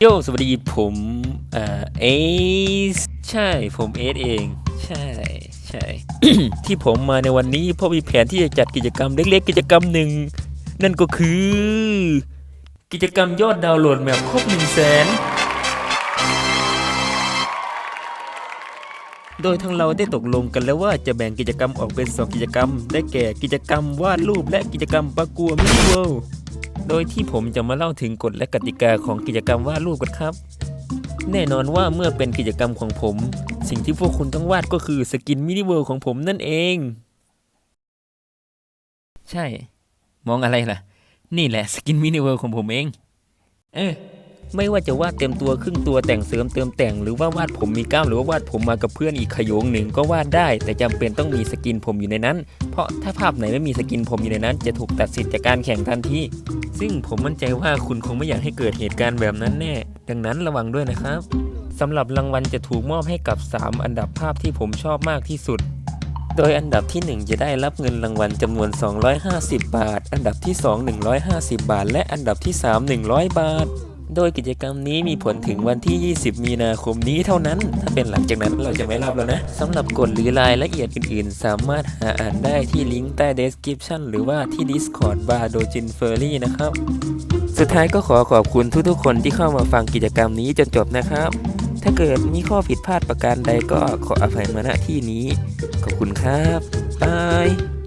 โยสวัสดีผมเอ่อเอสใช่ผมเอสเอง ใช่ใช่ ที่ผมมาในวันนี้เพราะมีแผนที่จะจัดกิจกรรมเล็กๆ กิจกรรมหนึ่ง นั่นก็คือ กิจกรรมยอดดาวน์โหลดแมปครบหนึ่งแสนโดยทางเราได้ตกลงกันแล้วว่าจะแบ่งกิจกรรมออกเป็น 2 กิจกรรม ได้แก่กิจกรรมวาดรูปและกิจกรรมประกวดมินิเวล โดยที่ผมจะมาเล่าถึงกฎและกติกาของกิจกรรมวาดรูปกันครับ แน่นอนว่าเมื่อเป็นกิจกรรมของผม สิ่งที่พวกคุณต้องวาดก็คือสกินมินิเวิลด์ของผมนั่นเอง ใช่ มองอะไรล่ะ นี่แหละสกินมินิเวิลด์ของผมเอง เออ ไม่ว่าจะวาดเต็มตัวครึ่งตัวแต่งเสริมเติมแต่ง หรือว่าวาดผมมีกล้ามหรือว่าวาดผมมากับเพื่อนอีกขยงหนึ่งก็วาดได้ แต่จำเป็นต้องมีสกินผมอยู่ในนั้น เพราะถ้าภาพไหนไม่มีสกินผมอยู่ในนั้น จะถูกตัดสิทธิ์จากการแข่งทันทีซึ่งผมมั่นใจว่าคุณคงไม่อยากให้เกิดเหตุการณ์แบบนั้นแน่ ดังนั้นระวังด้วยนะครับสำหรับรางวัลจะถูกมอบให้กับ 3 อันดับภาพที่ผมชอบมากที่สุดโดยอันดับที่ 1 จะได้รับเงินรางวัลจำนวน 250 บาท อันดับที่ 2 150 บาท และอันดับที่ 3 100 บาท โดยกิจกรรมนี้มีผลถึงวันที่ 20 มีนาคมนี้เท่านั้น ถ้าเป็นหลังจากนั้นเราจะไม่รับแล้วนะสำหรับกฎหรือรายละเอียดอื่นๆ สามารถหาอ่านได้ที่ลิงก์ใต้ description หรือว่าที่ Discord บาร์โดจินเฟอร์รี่นะครับ สุดท้ายก็ขอขอบคุณทุกๆ คนที่เข้ามาฟังกิจกรรมนี้จนจบนะครับ ถ้าเกิดมีข้อผิดพลาดประการใดก็ขออภัยมาณที่นี้ ขอบคุณครับบาย